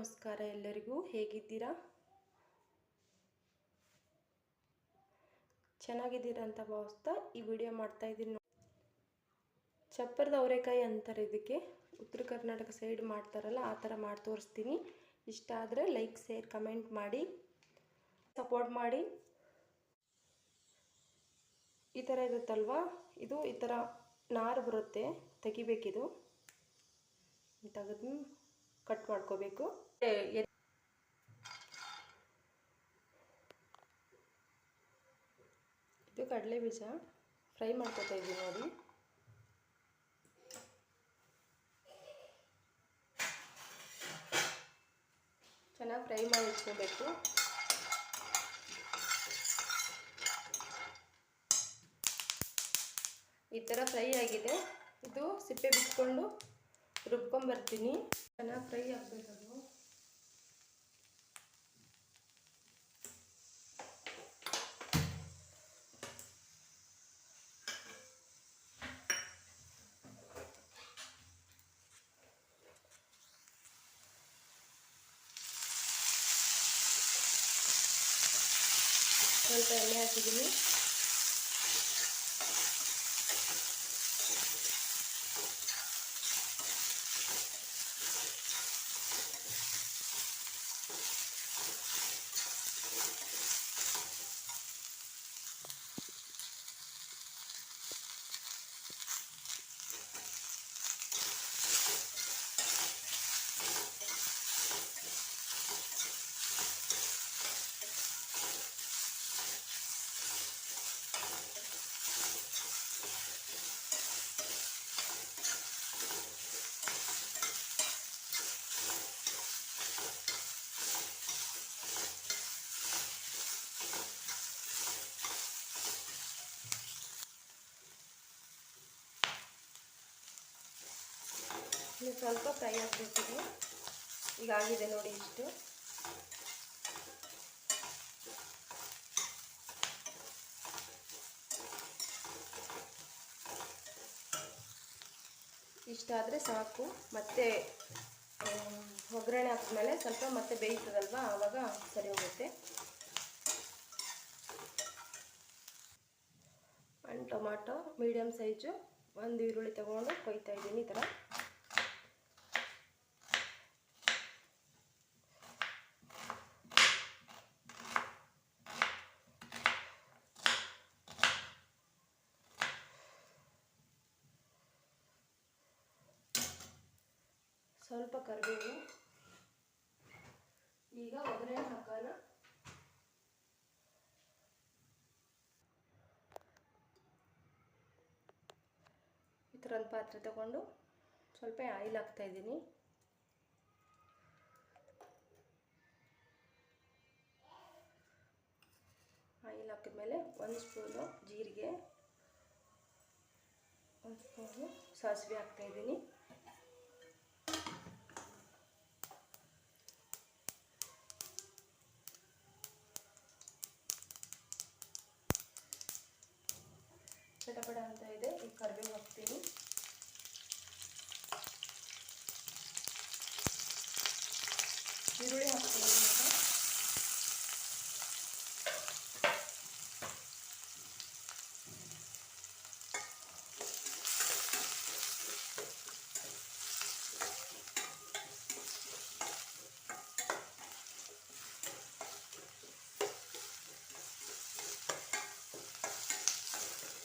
ನಮಸ್ಕಾರ ಎಲ್ಲರಿಗೂ, ಹೇಗಿದ್ದೀರಾ? ಚೆನ್ನಾಗಿದ್ದೀರಾ ಅಂತ ಭಾವಿಸ್ತಾ ಈ ವಿಡಿಯೋ ಮಾಡ್ತಾ ಇದ್ದೀನಿ ಚಪ್ಪರದ ಅವರೆಕಾಯಿ ಅಂತಾರೆ ಇದಕ್ಕೆ. ಉತ್ತರ ಕರ್ನಾಟಕ ಸೈಡ್ ಮಾಡ್ತಾರಲ್ಲ, ಆ ಥರ ಮಾಡಿ ತೋರಿಸ್ತೀನಿ. ಇಷ್ಟ ಆದರೆ ಲೈಕ್, ಶೇರ್, ಕಮೆಂಟ್ ಮಾಡಿ, ಸಪೋರ್ಟ್ ಮಾಡಿ. ಈ ಥರ ಇರುತ್ತಲ್ವಾ? ಇದು ಈ ಥರ ನಾರು ಬರುತ್ತೆ, ತೆಗಿಬೇಕಿದು. ತೆಗೆದು ಕಟ್ ಮಾಡ್ಕೋಬೇಕು. ಇದು ಕಡಲೆ ಬೀಜ. ಫ್ರೈ ಮಾಡ್ಕೊತಾ ಇದ್ದೀವಿ ನೋಡಿ. ಚೆನ್ನಾಗಿ ಫ್ರೈ ಮಾಡಿ ಇಟ್ಕೋಬೇಕು. ಈ ಥರ ಫ್ರೈ ಆಗಿದೆ. ಇದು ಸಿಪ್ಪೆ ಬಿಟ್ಕೊಂಡು ರುಬ್ಕೊಂಬರ್ತೀನಿ ಚೆನ್ನಾಗಿ ಫ್ರೈ ಆಗಬೇಕದು ಸ್ವಲ್ಪ ಎಣ್ಣೆ ಹಾಕಿದ್ದೀನಿ. ಸ್ವಲ್ಪ ಫ್ರೈ ಆಗಬೇಕಿದೆ ಈಗ ಆಗಿದೆ ನೋಡಿ ಇಷ್ಟು. ಇಷ್ಟಾದರೆ ಸಾಕು. ಮತ್ತೆ ಒಗ್ಗರಣೆ ಹಾಕಿದ್ಮೇಲೆ ಸ್ವಲ್ಪ ಮತ್ತೆ ಬೇಯ್ತದಲ್ವಾ ಆವಾಗ ಸರಿ ಹೋಗುತ್ತೆ. ಒಂದು ಟೊಮಾಟೊ ಮೀಡಿಯಮ್ ಸೈಜು, ಒಂದು ಈರುಳ್ಳಿ ತಗೊಂಡು ಕೊಯ್ತಾ ಇದ್ದೀನಿ ಈ ಥರ ಸ್ವಲ್ಪ ಕರಿಬೇವು. ಈಗ ಒಗ್ಗರಣೆ ಹಾಕೋಣ. ಈ ಥರ ಪಾತ್ರೆ ತಗೊಂಡು ಸ್ವಲ್ಪ ಆಯಿಲ್ ಹಾಕ್ತಾ ಇದ್ದೀನಿ. ಆಯಿಲ್ ಹಾಕಿದ್ಮೇಲೆ ಒಂದು ಸ್ಪೂನು ಜೀರಿಗೆ, ಒಂದು ಸ್ಪೂನು ಸಾಸಿವೆ ಹಾಕ್ತಾ ಇದ್ದೀನಿ ಚಟಪಟ ಅಂತ ಇದೆ ಈ ಕರಿಬೇವು ಹಾಕ್ತೀನಿ ಈರುಳ್ಳಿ ಹಾಕ್ತೀನಿ ಇವಾಗ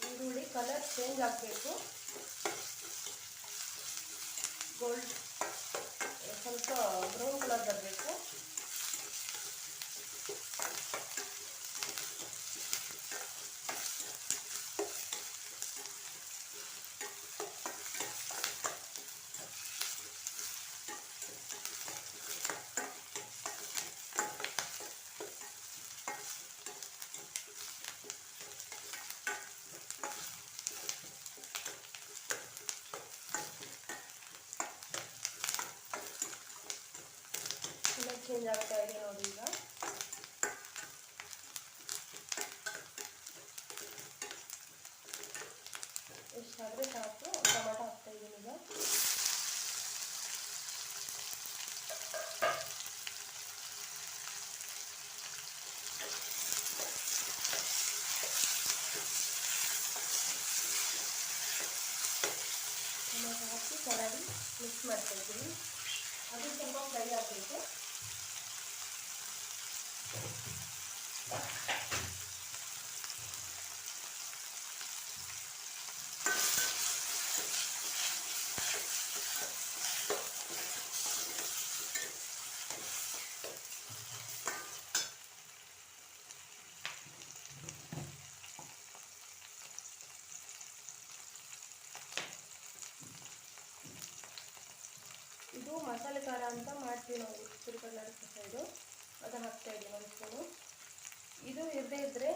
ಈರುಳ್ಳಿ ಕಲರ್ ಚೇಂಜ್ ಆಗಬೇಕು ಗೋಲ್ಡ್ ಸ್ವಲ್ಪ ಬ್ರೌನ್ ಕಲರ್ ಬರಬೇಕು ಚೇಂಜ್ ಆಗ್ತಾ ಇದೆ ನೋಡಿ ಈಗ ಎಷ್ಟಾದರೆ ಸಾಕು ಟೊಮೆಟೊ ಹಾಕ್ತಾ ಇದ್ದೀನಿ ಈಗ ಚೆನ್ನಾಗಿ ಮಿಕ್ಸ್ ಮಾಡ್ತಾ ಇದ್ದೀನಿ ಅದು ತುಂಬ ಫ್ರೈ ಆಗಬೇಕು ಇದು ಮಸಾಲೆ ಖಾರ ಅಂತ ಮಾಡ್ತೀವಿ ನಾವು ಉತ್ತರ ಕರ್ನಾಟಕ ಸೈಡು ಅದನ್ನು ಹಾಕ್ತಾ ಇದ್ದೀವಿ ಒಂದು ಸ್ಪೂನು. ಇದು ಇರದೇ ಇದ್ದರೆ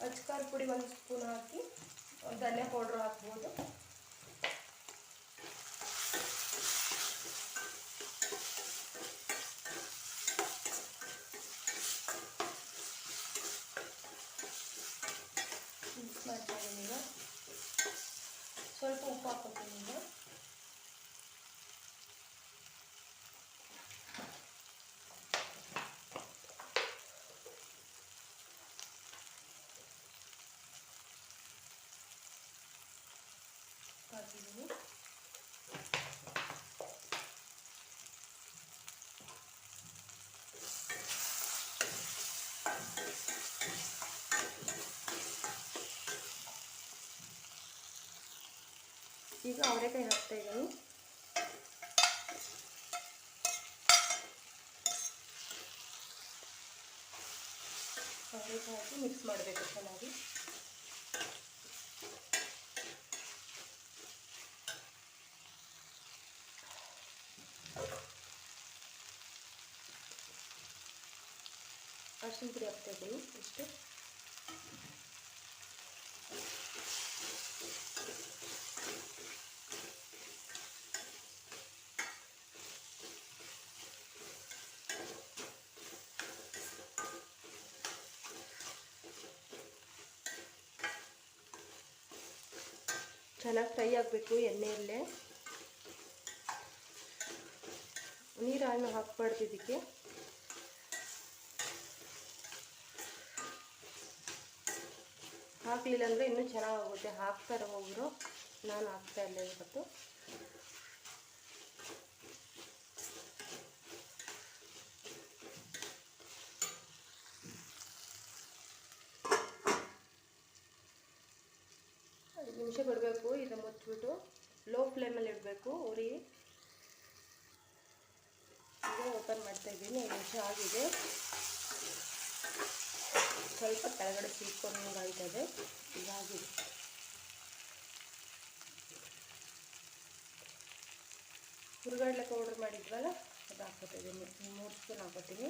ಅಚ್ಕಾರ ಪುಡಿ ಒಂದು ಸ್ಪೂನ್ ಹಾಕಿ ಧನಿಯಾ ಪೌಡ್ರ್ ಹಾಕ್ಬೋದು ಮಿಕ್ಸ್ ಮಾಡ್ತಾ ಇದ್ದೀನಿ ಈಗ ಸ್ವಲ್ಪ ಉಪ್ಪು ಹಾಕ್ಕೊತೀನಿ ಈಗ ಹಾಕಿದ್ದೀನಿ ಈಗ ಅವರೆಕಾಯಿ ಹಾಕ್ತಾ ಇದ್ದೀನಿ ಅವರೆಕಾಯಿ ಹಾಕಿ ಮಿಕ್ಸ್ ಮಾಡಬೇಕು ಚೆನ್ನಾಗಿ ಅರ್ಶಿನ ಪುಡಿ ಹಾಕ್ತಾ ಇದ್ದೀನಿ ಇಷ್ಟು. ಚೆನ್ನಾಗಿ ಫ್ರೈ ಆಗಬೇಕು ಎಣ್ಣೆಯಲ್ಲೇ. ನೀರು ಹಣ್ಣು ಹಾಕ್ಬಾರ್ದು ಇದಕ್ಕೆ. ಹಾಕಲಿಲ್ಲ ಅಂದರೆ ಇನ್ನೂ ಚೆನ್ನಾಗಾಗುತ್ತೆ. ಹಾಕ್ತಾರೆ ಒಬ್ಬರು ನಾನು ಹಾಕ್ತಾ ಇಲ್ಲ ಇವತ್ತು. ನಿಮಿಷ ಬಿಡಬೇಕು. ಇದು ಮುಚ್ಚಿಬಿಟ್ಟು ಲೋ ಫ್ಲೇಮಲ್ಲಿ ಇಡಬೇಕು. ಉರಿ. ಓಪನ್ ಮಾಡ್ತಾ ಇದ್ದೀನಿ. ಐದು ನಿಮಿಷ ಆಗಿದೆ. ಸ್ವಲ್ಪ ಕೆಳಗಡೆ ಸೀದ್ಕೊಂಡು ಆಯ್ತದೆ ಈಗ ಆಗಿದೆ ಹುರುಗಡ್ಲೆ ಪೌಡರ್ ಮಾಡಿದ್ವಲ್ಲ ಅದು ಹಾಕೋತಿದ್ದೀನಿ ಮೂರು ಸ್ಪೂನ್ ಹಾಕೋತೀನಿ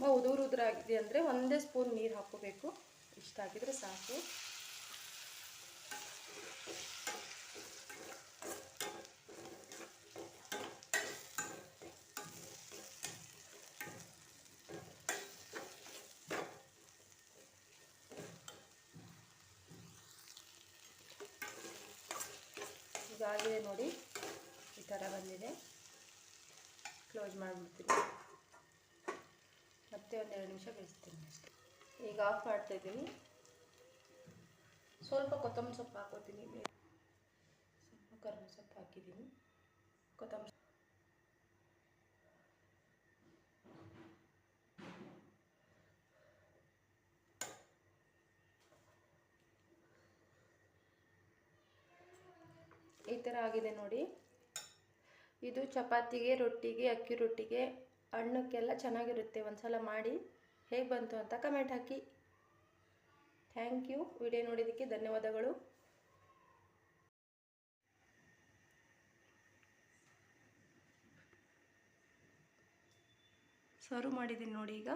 ತುಂಬ ಉದುರು ಉದುರಾಗಿದೆ ಅಂದರೆ ಒಂದೇ ಸ್ಪೂನ್ ನೀರು ಹಾಕೋಬೇಕು ಇಷ್ಟ ಹಾಕಿದರೆ ಸಾಕು. ಇದಾಗಿದೆ ನೋಡಿ ಈ ಥರ ಬಂದಿದೆ. ಕ್ಲೋಸ್ ಮಾಡಿಬಿಡ್ತೀನಿ. ಮತ್ತೆ ಒಂದು ಎರಡು ನಿಮಿಷ ಬೇಯಿಸ್ತೀನಿ ಈಗ ಆಫ್ ಮಾಡ್ತಾ ಇದ್ದೀನಿ. ಸ್ವಲ್ಪ ಕೊತ್ತಂಬರಿ ಸೊಪ್ಪು ಹಾಕೋತೀನಿ ಸ್ವಲ್ಪ ಕರ್ಮ ಸೊಪ್ಪು ಹಾಕಿದ್ದೀನಿ. ಕೊತ್ತಂಬರಿ ಈ ಥರ ಆಗಿದೆ ನೋಡಿ. ಇದು ಚಪಾತಿಗೆ, ರೊಟ್ಟಿಗೆ, ಅಕ್ಕಿ ರೊಟ್ಟಿಗೆ ಅನ್ನಕ್ಕೆಲ್ಲ ಚೆನ್ನಾಗಿರುತ್ತೆ, ಒಂದ್ಸಲ ಮಾಡಿ ಹೇಗೆ ಬಂತು ಅಂತ ಕಮೆಂಟ್ ಹಾಕಿ. ಥ್ಯಾಂಕ್ ಯು ವಿಡಿಯೋ ನೋಡಿದ್ದಕ್ಕೆ ಧನ್ಯವಾದಗಳು. ಸರ್ವ್ ಮಾಡಿದ್ದೀನಿ ನೋಡಿ ಈಗ.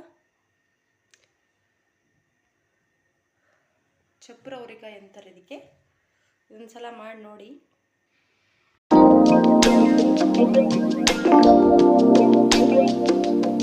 ಚಪ್ರ ಅವರಿಕಾಯಿ ಅಂತಾರೆ ಇದಕ್ಕೆ. ಇದೊಂದ್ಸಲ ಮಾಡಿ ನೋಡಿ. Música